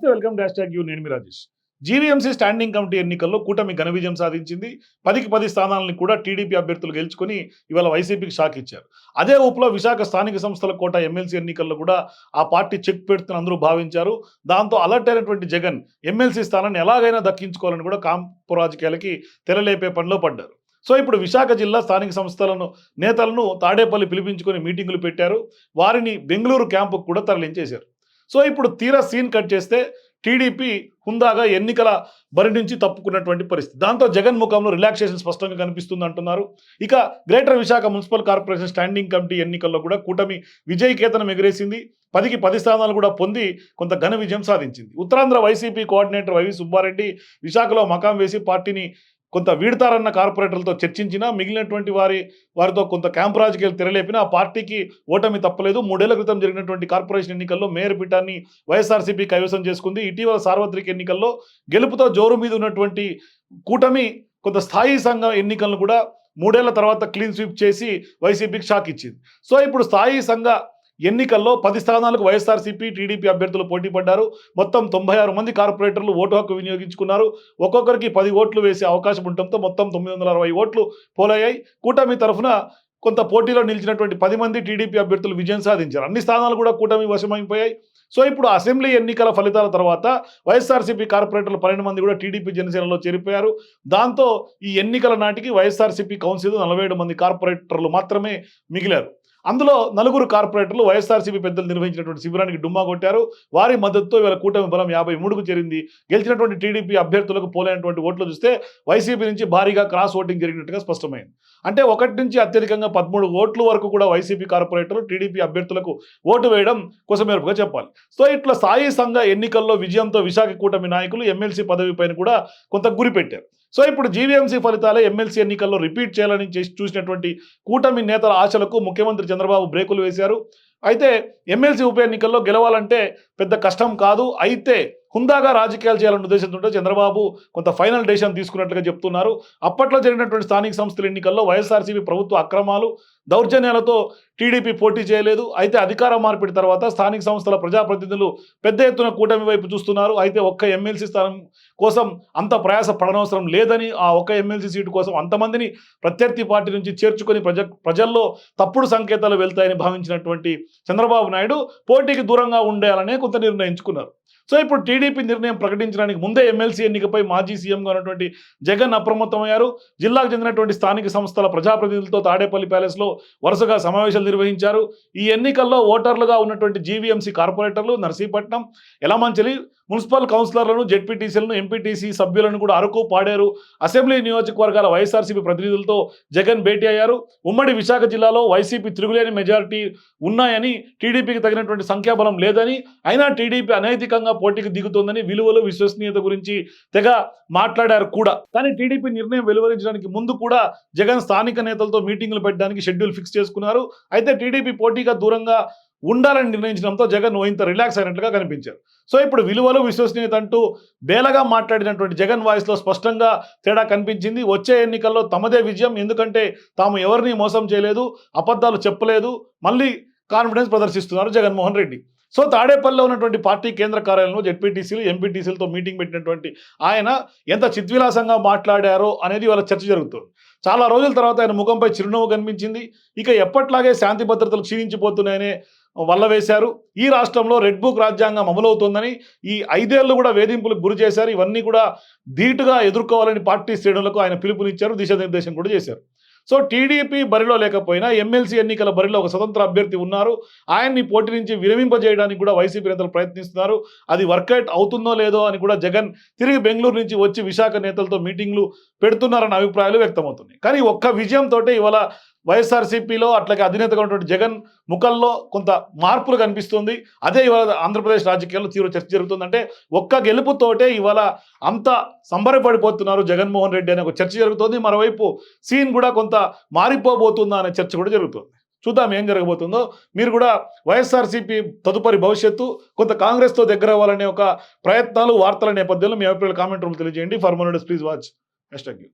నమస్తే welcome dash tag you నేను మీ రాజేష్. జీవీఎంసీ స్టాండింగ్ కమిటీ ఎన్నికల్లో కూటమి ఘన విజయం సాధించింది. పదికి పది స్థానాలను కూడా టీడీపీ అభ్యర్థులు గెలుచుకొని ఇవాళ వైసీపీకి షాక్ ఇచ్చారు. అదే ఊపులో విశాఖ స్థానిక సంస్థల కోట ఎమ్మెల్సీ ఎన్నికల్లో కూడా ఆ పార్టీ చెక్ పెడుతున్న అందరూ భావించారు. దాంతో అలర్ట్ అయినటువంటి జగన్ ఎమ్మెల్సీ స్థానాన్ని ఎలాగైనా దక్కించుకోవాలని కూడా కాంపు రాజకీయాలకి తెరలేపే పనిలో పడ్డారు. సో ఇప్పుడు విశాఖ జిల్లా స్థానిక సంస్థలను నేతలను తాడేపల్లి పిలిపించుకొని మీటింగులు పెట్టారు. వారిని బెంగళూరు క్యాంపుకు కూడా తరలించేశారు. సో ఇప్పుడు తీరా సీన్ కట్ చేస్తే టీడీపీ హుందాగా ఎన్నికల బరి నుంచి తప్పుకున్నటువంటి పరిస్థితి. దాంతో జగన్ ముఖంలో రిలాక్సేషన్ స్పష్టంగా కనిపిస్తుంది అంటున్నారు. ఇక greater Visakha municipal corporation standing committee ఎన్నికల్లో కూడా కూటమి విజయకేతనం ఎగిరేసింది. పదికి పది స్థానాలు కూడా పొంది కొంత ఘన విజయం సాధించింది. Uttarandhra YCP coordinator YV Subba Reddy విశాఖలో మకాం వేసి పార్టీని కొంత వీడతారన్న కార్పొరేటర్లతో చర్చించినా మిగిలినటువంటి వారి వారితో కొంత క్యాంప్ రాజకీయాలు తెరలేపిన ఆ పార్టీకి ఓటమి తప్పలేదు. మూడేళ్ళ క్రితం జరిగినటువంటి కార్పొరేషన్ ఎన్నికల్లో మేయర్ పీఠాన్ని వైఎస్ఆర్సీపీ కైవసం చేసుకుంది. ఇటీవల సార్వత్రిక ఎన్నికల్లో గెలుపుతో జోరు మీద ఉన్నటువంటి కూటమి కొంత స్థాయి సంఘ ఎన్నికలను కూడా మూడేళ్ళ తర్వాత క్లీన్ స్వీప్ చేసి వైసీపీకి షాక్ ఇచ్చింది. సో ఇప్పుడు స్థాయి సంఘ ఎన్నికల్లో పది స్థానాలకు వైఎస్ఆర్సీపీ టీడీపీ అభ్యర్థులు పోటీ పడ్డారు. మొత్తం తొంభై ఆరు మంది కార్పొరేటర్లు ఓటు హక్కు వినియోగించుకున్నారు. ఒక్కొక్కరికి పది ఓట్లు వేసే అవకాశం ఉండటంతో మొత్తం తొమ్మిది వందల అరవై ఓట్లు పోలయ్యాయి. కూటమి తరఫున కొంత పోటీలో నిలిచినటువంటి పది మంది టీడీపీ అభ్యర్థులు విజయం సాధించారు. అన్ని స్థానాలు కూడా కూటమి వశమైపోయాయి. సో ఇప్పుడు అసెంబ్లీ ఎన్నికల ఫలితాల తర్వాత వైఎస్ఆర్సీపీ కార్పొరేటర్లు పన్నెండు మంది కూడా టీడీపీ జనసేనలో చేరిపోయారు. దాంతో ఈ ఎన్నికల నాటికి వైఎస్ఆర్సీపీ కౌన్సిల్ నలభై మంది కార్పొరేటర్లు మాత్రమే మిగిలారు. అందులో నలుగురు కార్పొరేటర్లు వైఎస్ఆర్సీపీ పెద్దలు నిర్వహించినటువంటి శిబిరానికి డుమ్మా కొట్టారు. వారి మద్దతుతో ఇవాళ కూటమి బలం యాభై మూడుకు చేరింది. గెలిచినటువంటి టీడీపీ అభ్యర్థులకు పోలైనటువంటి ఓట్లు చూస్తే వైసీపీ నుంచి భారీగా క్రాస్ ఓటింగ్ జరిగినట్టుగా స్పష్టమైంది. అంటే ఒకటి నుంచి అత్యధికంగా పదమూడు ఓట్ల వరకు కూడా వైసీపీ కార్పొరేటర్లు టీడీపీ అభ్యర్థులకు ఓటు వేయడం కొసమేరపుగా చెప్పాలి. సో ఇట్లా స్థాయి సంఘ ఎన్నికల్లో విజయంతో విశాఖ కూటమి నాయకులు ఎమ్మెల్సీ పదవి పైన కూడా కొంత గురి పెట్టారు. సో ఇప్పుడు జీవీఎంసీ ఫలితాలే ఎమ్మెల్సీ ఎన్నికల్లో రిపీట్ చేయాలని చేసి చూసినటువంటి కూటమి నేతల ఆశలకు ముఖ్యమంత్రి చంద్రబాబు బ్రేకులు వేశారు. అయితే ఎమ్మెల్సీ ఉప ఎన్నికల్లో గెలవాలంటే పెద్ద కష్టం కాదు. అయితే హుందాగా రాజకీయాలు చేయాలని ఉద్దేశంతో చంద్రబాబు కొంత ఫైనల్ డెసిషన్ తీసుకున్నట్లుగా చెప్తున్నారు. అప్పట్లో జరిగినటువంటి స్థానిక సంస్థల ఎన్నికల్లో వైఎస్ఆర్సీపీ ప్రభుత్వ అక్రమాలు దౌర్జన్యాలతో టీడీపీ పోటీ చేయలేదు. అయితే అధికార మార్పిడి తర్వాత స్థానిక సంస్థల ప్రజాప్రతినిధులు పెద్ద ఎత్తున కూటమి వైపు చూస్తున్నారు. అయితే ఒక్క ఎమ్మెల్సీ స్థానం కోసం అంత ప్రయాస పడనవసరం లేదని ఆ ఒక్క ఎమ్మెల్సీ సీటు కోసం అంతమందిని ప్రత్యర్థి పార్టీ నుంచి చేర్చుకొని ప్రజ ప్రజల్లో తప్పుడు సంకేతాలు వెళ్తాయని భావించినటువంటి చంద్రబాబు నాయుడు పోటీకి దూరంగా ఉండాలనే కొంత నిర్ణయించుకున్నారు. సో ఇప్పుడు టీడీపీ నిర్ణయం ప్రకటించడానికి ముందే ఎమ్మెల్సీ ఎన్నికపై మాజీ సీఎంగా ఉన్నటువంటి జగన్ అప్రమత్తమయ్యారు. జిల్లాకు చెందినటువంటి స్థానిక సంస్థల ప్రజాప్రతినిధులతో తాడేపల్లి ప్యాలెస్లో వరుసగా సమావేశాలు నిర్వహించారు. ఈ ఎన్నికల్లో ఓటర్లుగా ఉన్నటువంటి జీవీఎంసీ కార్పొరేటర్లు నర్సీపట్నం ఎలమంచలి మున్సిపల్ కౌన్సిలర్లను జెడ్పీటీసీలను ఎంపీటీసీ సభ్యులను కూడా అరకు పాడేరు. అసెంబ్లీ నియోజకవర్గాల వైఎస్ఆర్సీపీ ప్రతినిధులతో జగన్ భేటీ అయ్యారు. ఉమ్మడి విశాఖ జిల్లాలో వైసీపీ తిరుగులేని మెజారిటీ ఉన్నాయని టీడీపీకి తగినటువంటి సంఖ్యాబలం లేదని అయినా టీడీపీ అనైతికంగా పోటీకి దిగుతోందని విలువలు విశ్వసనీయత గురించి తెగ మాట్లాడారు కూడా. కానీ టీడీపీ నిర్ణయం వెలువరించడానికి ముందు కూడా జగన్ స్థానిక నేతలతో మీటింగులు పెట్టడానికి షెడ్యూల్ ఫిక్స్ చేసుకున్నారు. అయితే టీడీపీ పోటీగా దూరంగా ఉండాలని నిర్ణయించడంతో జగన్ ఇంత రిలాక్స్ అయినట్లుగా కనిపించారు. సో ఇప్పుడు విలువలు విశ్వసనీయత అంటూ బేలగా మాట్లాడినటువంటి జగన్ వాయిస్లో స్పష్టంగా తేడా కనిపించింది. వచ్చే ఎన్నికల్లో తమదే విజయం. ఎందుకంటే తాము ఎవరిని మోసం చేయలేదు అబద్ధాలు చెప్పలేదు మళ్ళీ కాన్ఫిడెన్స్ ప్రదర్శిస్తున్నారు జగన్మోహన్ రెడ్డి. సో తాడేపల్లిలో ఉన్నటువంటి పార్టీ కేంద్ర కార్యాలయంలో జెడ్పీటీసీలు ఎంపీటీసీలతో మీటింగ్ పెట్టినటువంటి ఆయన ఎంత చిద్విలాసంగా మాట్లాడారో అనేది వాళ్ళ చర్చ జరుగుతుంది. చాలా రోజుల తర్వాత ఆయన ముఖంపై చిరునవ్వు కనిపించింది. ఇక ఎప్పట్లాగే శాంతి భద్రతలు క్షీణించిపోతున్నాయనే వల్ల వేశారు ఈ రాష్ట్రంలో రెడ్ బుక్ రాజ్యాంగం అమలవుతోందని ఈ ఐదేళ్ళు కూడా వేధింపులకు గురి చేశారు. ఇవన్నీ కూడా ధీటుగా ఎదుర్కోవాలని పార్టీ శ్రేణులకు ఆయన పిలుపునిచ్చారు. దిశానిర్దేశం కూడా చేశారు. సో టీడీపీ బరిలో లేకపోయినా ఎమ్మెల్సీ ఎన్నికల బరిలో ఒక స్వతంత్ర అభ్యర్థి ఉన్నారు. ఆయన్ని పోటీ నుంచి విరమింపజేయడానికి కూడా వైసీపీ నేతలు ప్రయత్నిస్తున్నారు. అది వర్కౌట్ అవుతుందో లేదో అని కూడా జగన్ తిరిగి బెంగళూరు నుంచి వచ్చి విశాఖ నేతలతో మీటింగ్లు పెడుతున్నారన్న అభిప్రాయాలు వ్యక్తమవుతున్నాయి. కానీ ఒక్క విజయంతో ఇవాళ వైఎస్ఆర్సీపీలో అట్లాగే అధినేతగా ఉన్నటువంటి జగన్ ముఖంలో కొంత మార్పులు కనిపిస్తుంది. అదే ఇవాళ ఆంధ్రప్రదేశ్ రాజకీయాల్లో తీవ్ర చర్చ జరుగుతుందంటే ఒక్క గెలుపుతోటే ఇవాళ అంత సంబరపడిపోతున్నారు జగన్మోహన్ రెడ్డి అనే ఒక చర్చ జరుగుతుంది. మరోవైపు సీన్ కూడా కొంత మారిపోబోతుందా అనే చర్చ కూడా జరుగుతుంది. చూద్దాం ఏం జరగబోతుందో. మీరు కూడా వైఎస్ఆర్సీపీ తదుపరి భవిష్యత్తు కొంత కాంగ్రెస్తో దగ్గర అవ్వాలనే ఒక ప్రయత్నాలు వార్తల నేపథ్యంలో మీ అభిప్రాయాలు కామెంట్ రూమ్ తెలియజేయండి. ఫర్ మోనోడస్ ప్లీజ్ వాచ్. Next you